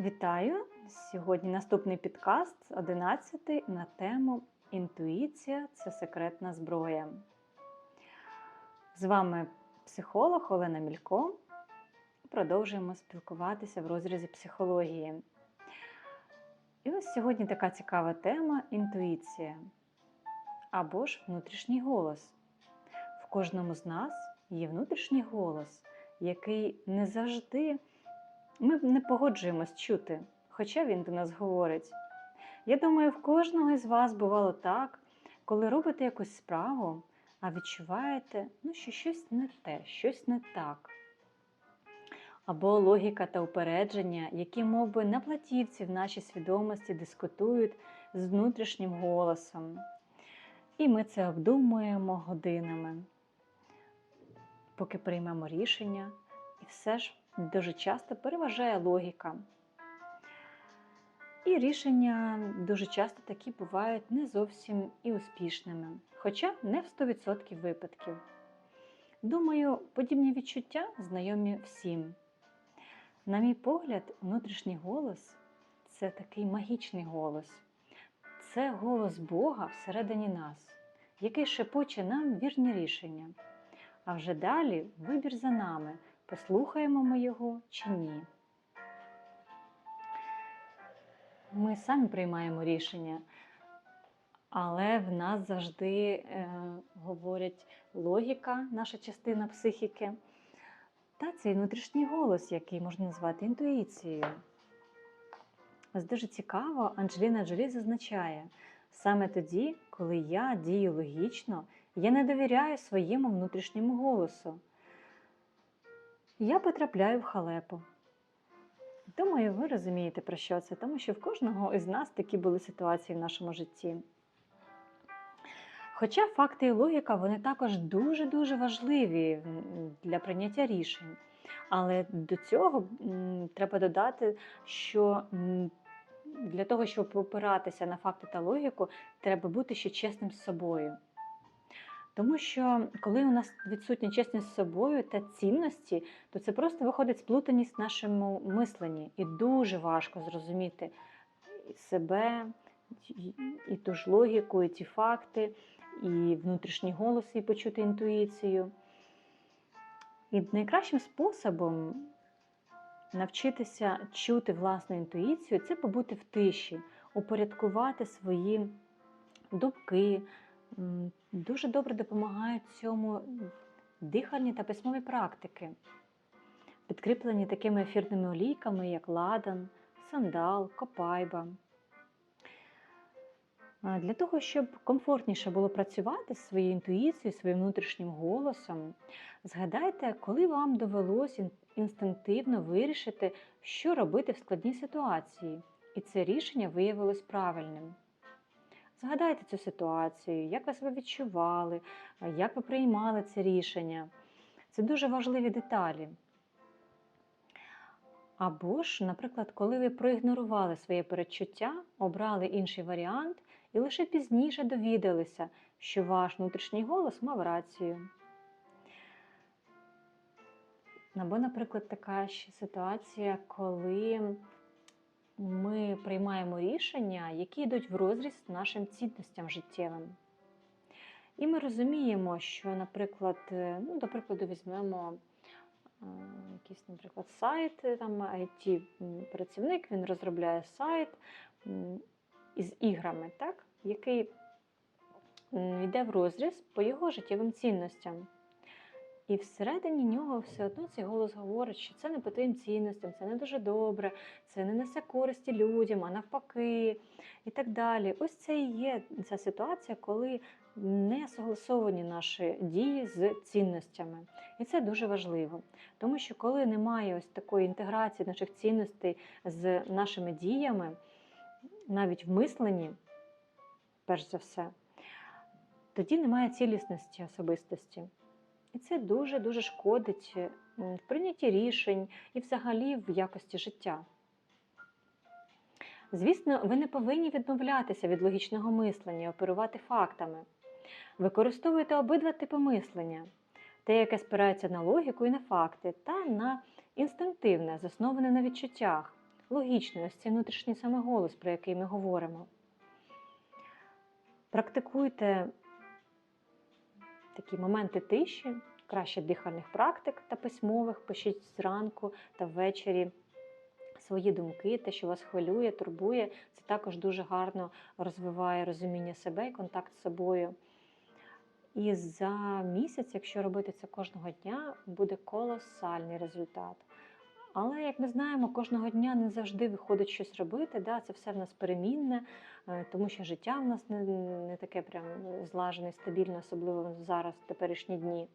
Вітаю! Сьогодні наступний підкаст 11 на тему Інтуїція це секретна зброя. З вами психолог Олена Мілько. Продовжуємо спілкуватися в розрізі психології. І ось сьогодні така цікава тема інтуїція або ж внутрішній голос. В кожному з нас є внутрішній голос, який не завжди ми не погоджуємось чути, хоча він до нас говорить. Я думаю, в кожного із вас бувало так, коли робите якусь справу, а відчуваєте, ну, що щось не те, щось не так. Або логіка та упередження, які мов би, на платівці в нашій свідомості дискутують з внутрішнім голосом. І ми це обдумуємо годинами, поки приймемо рішення, і все ж дуже часто переважає логіка. І рішення дуже часто такі бувають не зовсім і успішними, хоча не в 100% випадків. Думаю, подібні відчуття знайомі всім. На мій погляд, внутрішній голос це такий магічний голос. Це голос Бога всередині нас, який шепоче нам вірні рішення. А вже далі вибір за нами, послухаємо ми його чи ні. Ми самі приймаємо рішення, але в нас завжди е, говорять логіка, наша частина психіки, та цей внутрішній голос, який можна назвати інтуїцією. Ось дуже цікаво, Анджеліна Джолі зазначає, саме тоді, коли я дію логічно, я не довіряю своєму внутрішньому голосу. Я потрапляю в халепу. Думаю, ви розумієте, про що це, тому що в кожного із нас такі були ситуації в нашому житті. Хоча факти і логіка вони також дуже-дуже важливі для прийняття рішень. Але до цього треба додати, що для того, щоб опиратися на факти та логіку, треба бути ще чесним з собою. Тому що коли у нас відсутня чесність з собою та цінності, то це просто виходить сплутаність в нашому мисленні. І дуже важко зрозуміти себе, і ту ж логіку, і ті факти, і внутрішній голос, і почути інтуїцію. І найкращим способом навчитися чути власну інтуїцію це побути в тиші, упорядкувати свої думки. Дуже добре допомагають цьому дихальні та письмові практики, підкріплені такими ефірними олійками, як ладан, сандал, копайба. Для того, щоб комфортніше було працювати з своєю інтуїцією, своїм внутрішнім голосом, згадайте, коли вам довелось інстинктивно вирішити, що робити в складній ситуації, і це рішення виявилось правильним. Згадайте цю ситуацію, як ви себе відчували, як ви приймали це рішення. Це дуже важливі деталі. Або ж, наприклад, коли ви проігнорували своє передчуття, обрали інший варіант і лише пізніше довідалися, що ваш внутрішній голос мав рацію. Або, наприклад, така ще ситуація, коли ми приймаємо рішення, які йдуть в розріз нашим цінностям життєвим. І ми розуміємо, що, наприклад, е, ну, до прикладу, візьмемо е, якийсь, наприклад, сайт, е, там it працівник він розробляє сайт із іграми, так, який йде в розріз по його життєвим цінностям. І всередині нього все одно цей голос говорить, що це не по твоїм цінностям, це не дуже добре, це не несе користі людям, а навпаки, і так далі. Ось це і є ця ситуація, коли не согласовані наші дії з цінностями. І це дуже важливо. Тому що коли немає ось такої інтеграції наших цінностей з нашими діями, навіть в мисленні, перш за все, тоді немає цілісності особистості. І це дуже-дуже шкодить в прийнятті рішень і взагалі в якості життя. Звісно, ви не повинні відмовлятися від логічного мислення, оперувати фактами. Використовуйте обидва типи мислення, те, яке спирається на логіку і на факти, та на інстинктивне, засноване на відчуттях. логічний, ось цей внутрішній саме голос, про який ми говоримо. Практикуйте такі моменти тиші, краще дихальних практик та письмових, пишіть зранку та ввечері свої думки, те, що вас хвилює, турбує. Це також дуже гарно розвиває розуміння себе і контакт з собою. І за місяць, якщо робити це кожного дня, буде колосальний результат. Але, як ми знаємо, кожного дня не завжди виходить щось робити. Да? Це все в нас перемінне, е, тому що життя в нас не, не таке прям злажене, стабільне, особливо зараз, в теперішні дні.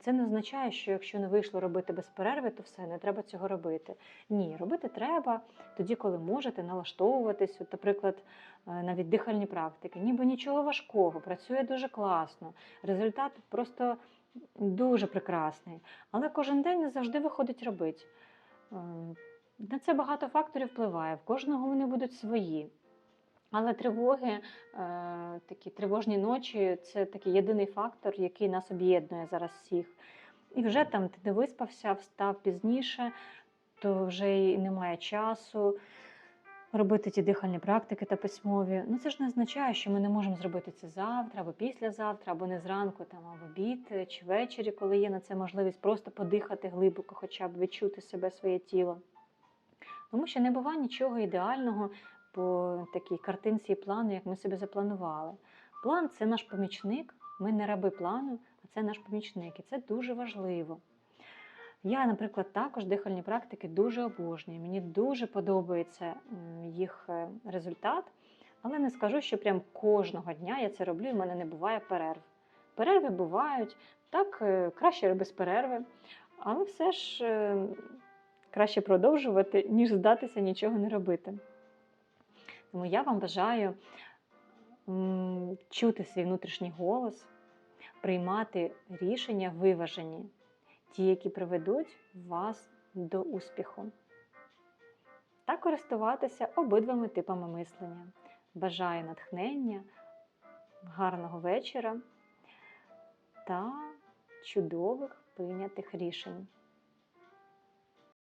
Це не означає, що якщо не вийшло робити без перерви, то все, не треба цього робити. Ні, робити треба тоді, коли можете налаштовуватись. От, наприклад, е, навіть дихальні практики, ніби нічого важкого, працює дуже класно. Результат просто дуже прекрасний. Але кожен день не завжди виходить робити. Е, На це багато факторів впливає, в кожного вони будуть свої. Але тривоги, е, такі тривожні ночі це такий єдиний фактор, який нас об'єднує зараз всіх. І вже там ти не виспався, встав пізніше, то вже й немає часу робити ті дихальні практики та письмові. Ну це ж не означає, що ми не можемо зробити це завтра, або післязавтра, або не зранку, там, а в обід е, чи ввечері, коли є на це можливість просто подихати глибоко, хоча б відчути себе, своє тіло. Тому що не буває нічого ідеального по такій картинці і плану, як ми собі запланували. План це наш помічник, ми не раби плану, а це наш помічник. І це дуже важливо. Я, наприклад, також дихальні практики дуже обожнюю. Мені дуже подобається їх е, результат, але не скажу, що прям кожного дня я це роблю, і в мене не буває перерв. Перерви бувають, так е, краще без перерви, але все ж е, краще продовжувати, ніж здатися нічого не робити. Тому я вам бажаю чути свій внутрішній голос, приймати рішення виважені, ті, які приведуть вас до успіху, та користуватися обидвими типами мислення. Бажаю натхнення, гарного вечора та чудових прийнятих рішень.